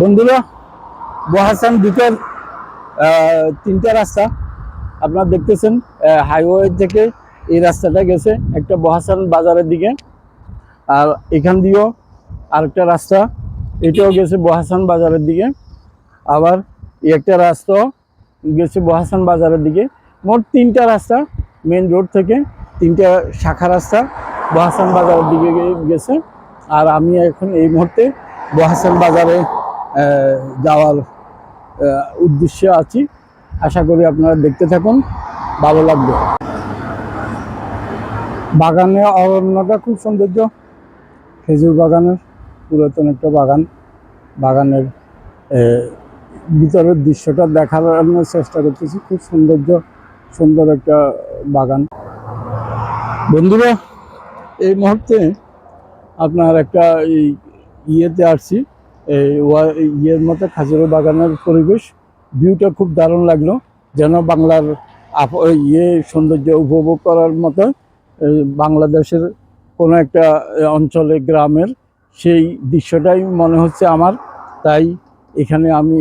বন্ধুরা বহাসান দ্বীপের তিনটা রাস্তা আপনারা দেখতেছেন হাইওয়ে থেকে এই রাস্তাটা গেছে, একটা বহাসান বাজারের দিকে। আর এখান দিয়েও আরেকটা রাস্তা, এটাও গেছে বহাসান বাজারের দিকে। আবার একটা রাস্তা গেছে বহাসান বাজারের দিকে। মোট তিনটা রাস্তা মেন রোড থেকে তিনটা শাখা রাস্তা বহাসান বাজারের দিকে গেছে। আর আমি এখন এই মুহূর্তে বহাসান বাজারে যাওয়ার উদ্দেশ্যে আছি। আশা করি আপনারা দেখতে থাকুন। ভালো লাগবে। বাগানে অরণ্যটা খুব সৌন্দর্য। খেজুর বাগানের, পুরাতন একটা বাগান। বাগানের ভিতরের দৃশ্যটা দেখার আমি চেষ্টা করতেছি। খুব সৌন্দর্য, সুন্দর একটা বাগান। বন্ধুরা, এই মুহূর্তে আপনার একটা এই ইয়েতে আসছি। ইয়ের মতো খাজুরের বাগানের পরিবেশ ভিউটা খুব দারুণ লাগল। যেন বাংলার ইয়ে সৌন্দর্য উপভোগ করার মতো বাংলাদেশের কোনো একটা অঞ্চলে, গ্রামের সেই দৃশ্যটাই মনে হচ্ছে আমার। তাই এখানে আমি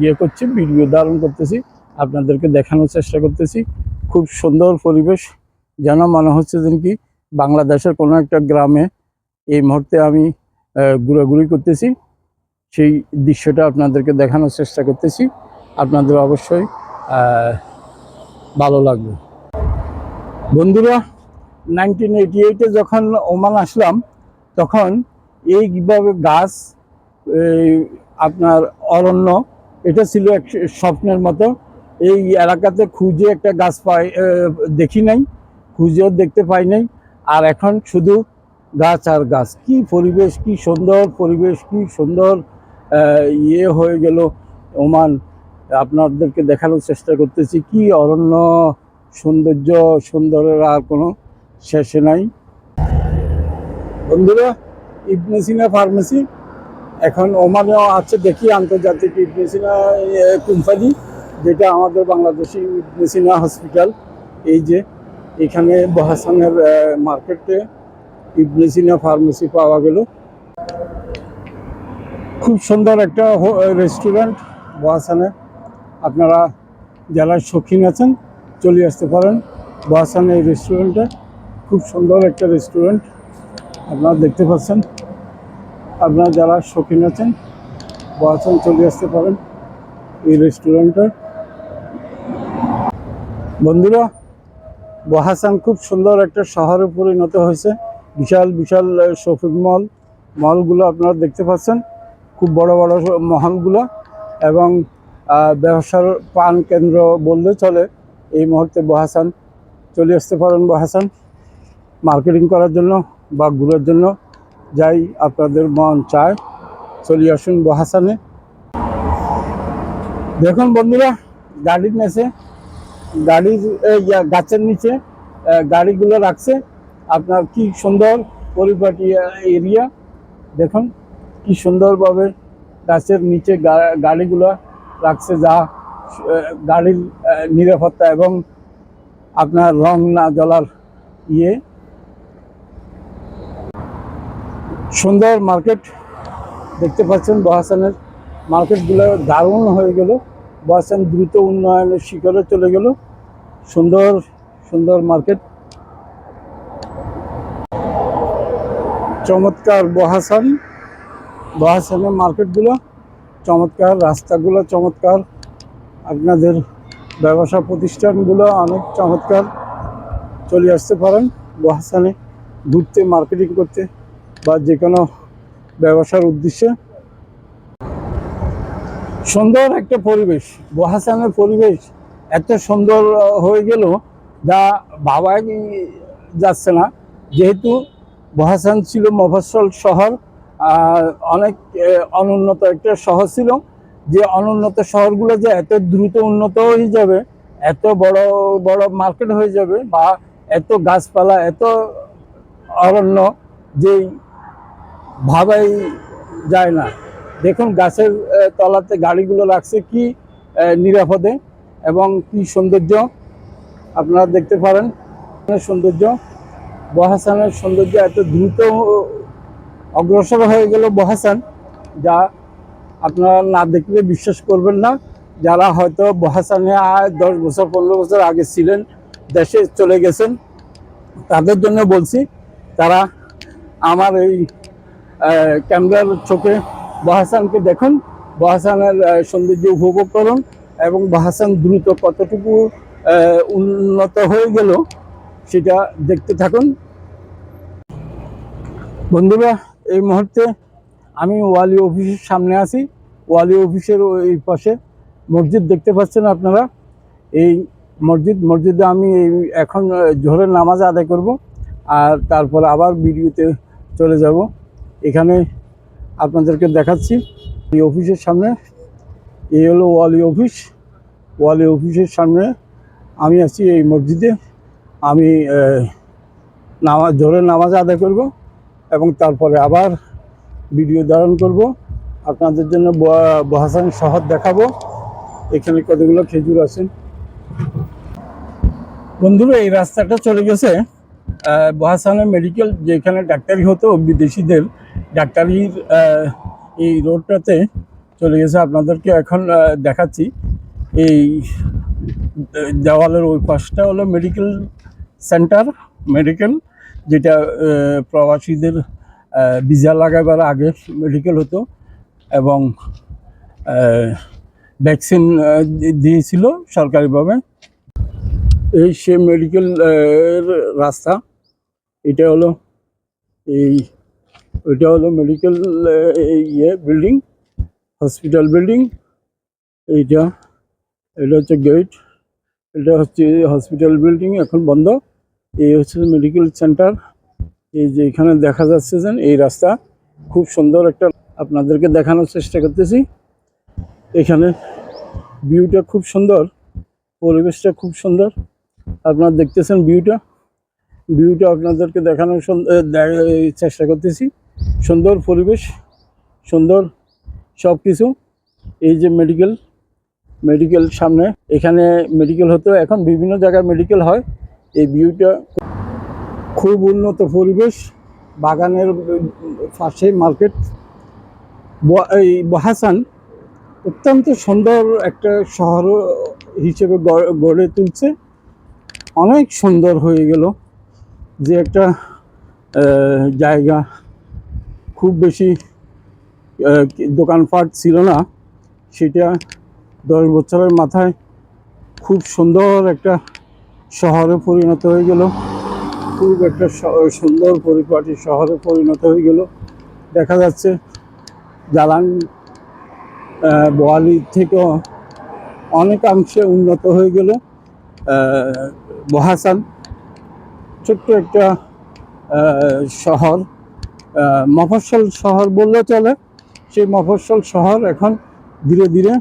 ইয়ে করছি, ভিডিও ধারণ করতেছি, আপনাদেরকে দেখানোর চেষ্টা করতেছি। খুব সুন্দর পরিবেশ, যেন মনে হচ্ছে যেন কি বাংলাদেশের কোনো একটা গ্রামে এই মুহূর্তে আমি ঘোরাঘুরি করতেছি। সেই দৃশ্যটা আপনাদেরকে দেখানোর চেষ্টা করতেছি। আপনাদের অবশ্যই ভালো লাগবে। বন্ধুরা নাইনটিন এইটি এইটে যখন ওমান আসলাম, তখন এইভাবে গাছ আপনার অরণ্য, এটা ছিল এক স্বপ্নের মতো। এই এলাকাতে খুঁজে একটা গাছ পাই দেখি নাই, খুঁজেও দেখতে পাই নাই। আর এখন শুধু গাছ আর গাছ। কি পরিবেশ, কি সুন্দর পরিবেশ, কি সুন্দর ইয়ে হয়ে গেল। ওমান, আপনাদেরকে দেখানোর চেষ্টা করতেছি। কি অরণ্য সৌন্দর্য, সুন্দরের আর কোনো শেষে নাই। বন্ধুরা ইবনে সিনা ফার্মেসি। এখন ওমানেও আছে, দেখি আন্তর্জাতিক ইবনে সিনা কোম্পানি, যেটা আমাদের বাংলাদেশি ইবনে সিনা হসপিটাল। এই যে, এখানে বহাসানের মার্কেটে ইবনে সিনা ফার্মেসি পাওয়া গেল। খুব সুন্দর একটা রেস্টুরেন্ট বহাসানে আপনারা যারা শৌখিন আছেন, চলে আসতে পারেন। বহাসান এই রেস্টুরেন্টে খুব সুন্দর একটা রেস্টুরেন্ট আপনারা দেখতে পাচ্ছেন। আপনারা যারা শৌখিন আছেন বহাসান চলে আসতে পারেন এই রেস্টুরেন্টে বন্ধুরা বহাসান খুব সুন্দর একটা শহরে পরিণত হয়েছে। বিশাল বিশাল শপিং মল মলগুলো আপনারা দেখতে পাচ্ছেন। খুব বড় বড় মহলগুলো এবং ব্যবসার পান কেন্দ্র বললে চলে। এই মুহূর্তে বহাসান, চলে আসতে পারেন বহাসান। মার্কেটিং করার জন্য বা ঘুরার জন্য যাই আপনাদের মন চায়, চলে আসুন বহাসানে। দেখুন বন্ধুরা, গাড়ির নিচে, গাড়ির গাছের নিচে গাড়িগুলো রাখছে। আপনার কি সুন্দর পরিপাটি এরিয়া? দেখুন, কি সুন্দরভাবে গাছের নিচে গাড়িগুলো রাখছে যা গাড়ির নিরাপত্তা এবং আপনার রং না জ্বলার ইয়ে। সুন্দর মার্কেট, দেখতে পাচ্ছেন বহাসানের মার্কেটগুলো দারুণ হয়ে গেল। বহাসান দ্রুত উন্নয়নের শিখরে চলে গেল। সুন্দর সুন্দর মার্কেট। চমৎকার বহাসান, বহাসানের মার্কেটগুলো, চমৎকার রাস্তাগুলো, চমৎকার আপনাদের ব্যবসা প্রতিষ্ঠানগুলো অনেক চমৎকার চলে আসতে পারেন বহাসানে, ঘুরতে মার্কেটিং করতে বা যে কোনো ব্যবসার উদ্দেশ্যে। সুন্দর একটা পরিবেশ, বহাসানের পরিবেশ এত সুন্দর হয়ে গেল যা ভাবাই যাচ্ছে না। যেহেতু বহাসান ছিল মফস্বল শহর অনেক অনুন্নত একটা শহর ছিল। যে অনুন্নত শহরগুলো যে এত দ্রুত উন্নত হয়ে যাবে, এত বড় বড় মার্কেট হয়ে যাবে, বা এত গাছপালা, এত অরণ্য যে ভাবাই যায় না। দেখুন, গাছের তলাতে গাড়িগুলো রাখছে কি নিরাপদে, এবং কি সৌন্দর্য, আপনারা দেখতে পারেন, সৌন্দর্য। বহাসানের সৌন্দর্য এত দ্রুত অগ্রসর হয়ে গেল বহাসান, যা আপনারা না দেখলে বিশ্বাস করবেন না। যারা হয়তো বহাসানে আয় দশ বছর, পনেরো বছর আগে ছিলেন, দেশে চলে গেছেন, তাদের জন্য বলছি, তারা আমার এই ক্যামেরার চোখে বহাসানকে দেখুন। বহাসানের সৌন্দর্য উপভোগ করুন এবং বহাসান দ্রুত কতটুকু উন্নত হয়ে গেল সেটা দেখতে থাকুন। বন্ধুরা, এই মুহূর্তে আমি ওয়ালি অফিসের সামনে আছি। ওয়ালি অফিসের ওই পাশে মসজিদ দেখতে পাচ্ছেন আপনারা। এই মসজিদ, মসজিদে আমি এই এখন জোহরের নামাজ আদায় করব আর তারপর আবার ভিডিওতে চলে যাব। এখানে আপনাদেরকে দেখাচ্ছি এই অফিসের সামনে। এই হলো ওয়ালি অফিস। ওয়ালি অফিসের সামনে আমি আছি এই মসজিদে। আমি নামাজ, জোহরের নামাজ আদায় করব এবং তারপরে আবার ভিডিও ধারণ করব। আপনাদের জন্য বহাসান শহর দেখাবো। এখানে কতগুলো খেজুর আছে। বন্ধুরা, এই রাস্তাটা চলে গেছে বহাসানের মেডিকেল, যেখানে ডাক্তারি হতো বিদেশিদের। ডাক্তারির এই রোডটাতে চলে গেছে। আপনাদেরকে এখন দেখাচ্ছি। এই দেওয়ালের ওই পাশটা হলো মেডিকেল সেন্টার, মেডিকেল, যেটা প্রবাসীদের ভিসা লাগাবার আগে মেডিকেল হতো এবং ভ্যাকসিন দিয়েছিল সরকারিভাবে। এই সে মেডিকেল রাস্তা, এটা হলো এই ওইটা হলো মেডিকেল ইয়ে বিল্ডিং, হসপিটাল বিল্ডিং। এইটা, এটা হচ্ছে গেট, এটা হচ্ছে হসপিটাল বিল্ডিং এখন বন্ধ। এই হচ্ছে মেডিকেল সেন্টার এই যে এখানে দেখা যাচ্ছে যেন এই রাস্তা খুব সুন্দর একটা আপনাদেরকে দেখানোর চেষ্টা করতেছি। এখানে ভিউটা খুব সুন্দর, পরিবেশটা খুব সুন্দর। আপনারা দেখতেছেন ভিউটা ভিউটা আপনাদেরকে দেখানোর চেষ্টা করতেছি। সুন্দর পরিবেশ, সুন্দর সব কিছু এই যে মেডিকেল মেডিকেল সামনে। এখানে মেডিকেল হতো এখন বিভিন্ন জায়গায় মেডিকেল হয়। এই ভিউটা খুব উন্নত পরিবেশ, বাগানের পাশে মার্কেট এই বহাসান, অত্যন্ত সুন্দর একটা শহর হিসেবে গড়ে তুলছে। অনেক সুন্দর হয়ে গেল যে একটা জায়গা। খুব বেশি দোকানপাট ছিল না। সেটা দশ বছরের মাথায় খুব সুন্দর একটা শহরে পরিণত হয়ে গেল। খুব একটা সুন্দর পরিপাটি শহরে পরিণত হয়ে গেল। দেখা যাচ্ছে আহ, বোয়ালি থেকেও অনেকাংশে উন্নত হয়ে গেল। বহাসান ছোট্ট একটা শহর। আহ, মফস্বল শহর বললে চলে। সেই মফস্বল শহর এখন ধীরে ধীরে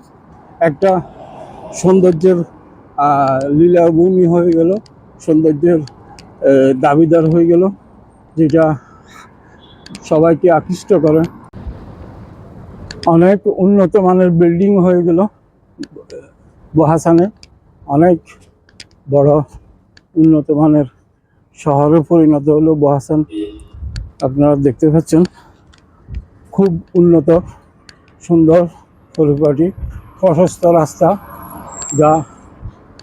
একটা সৌন্দর্যের লীলাভূমি হয়ে গেল, সৌন্দর্যের দাবিদার হয়ে গেল, যেটা সবাইকে আকৃষ্ট করে। অনেক উন্নত মানের বিল্ডিং হয়ে গেল, বহাসানে। অনেক বড় উন্নত মানের শহরে পরিণত হলো বহাসান। আপনারা দেখতে পাচ্ছেন, খুব উন্নত, সুন্দর পরিপাটি, প্রশস্ত রাস্তা যা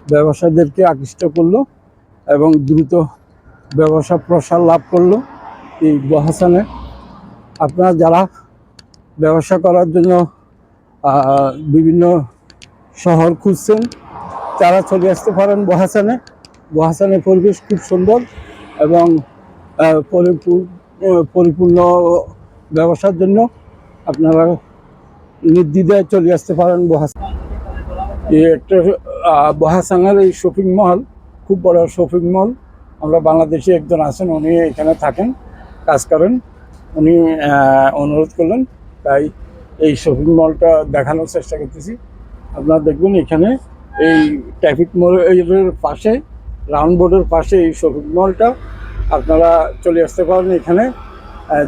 ব্যবসায়ীদেরকে আকৃষ্ট করল এবং দ্রুত ব্যবসা প্রসার লাভ করল এই বহাসানে আপনারা যারা ব্যবসা করার জন্য বিভিন্ন শহর খুঁজছেন, তারা চলে আসতে পারেন বহাসানে বহাসানের পরিবেশ খুব সুন্দর এবং পরিপূর্ণ ব্যবসার জন্য আপনারা নির্দ্বিধায় চলে আসতে পারেন বহাসান এই একটা বহাসানের এই শপিং মল খুব বড় শপিং মল আমরা বাংলাদেশে একজন আছেন, উনি এখানে থাকেন, কাজ করেন। উনি অনুরোধ করলেন, তাই এই শপিং মলটা দেখানোর চেষ্টা করতেছি। আপনারা দেখবেন এখানে এই ট্রাফিক মোড়ের পাশে, রাউন্ড বোর্ডের পাশে এই শপিং মলটা আপনারা চলে আসতে পারেন এখানে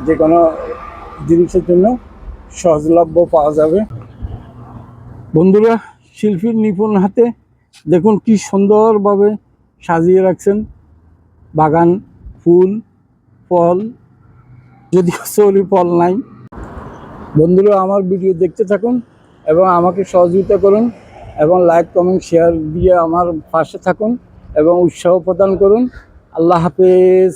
যে কোনো জিনিসের জন্য সহজলভ্য পাওয়া যাবে। বন্ধুরা শিল্পীর নিপুণ হাতে দেখুন কি সুন্দরভাবে সাজিয়ে রাখছেন। বাগান, ফুল, ফল, যদিও সরি ফল নাই। বন্ধুরা, আমার ভিডিও দেখতে থাকুন এবং আমাকে সহযোগিতা করুন এবং লাইক, কমেন্ট, শেয়ার দিয়ে আমার পাশে থাকুন এবং উৎসাহ প্রদান করুন। আল্লাহ হাফেজ।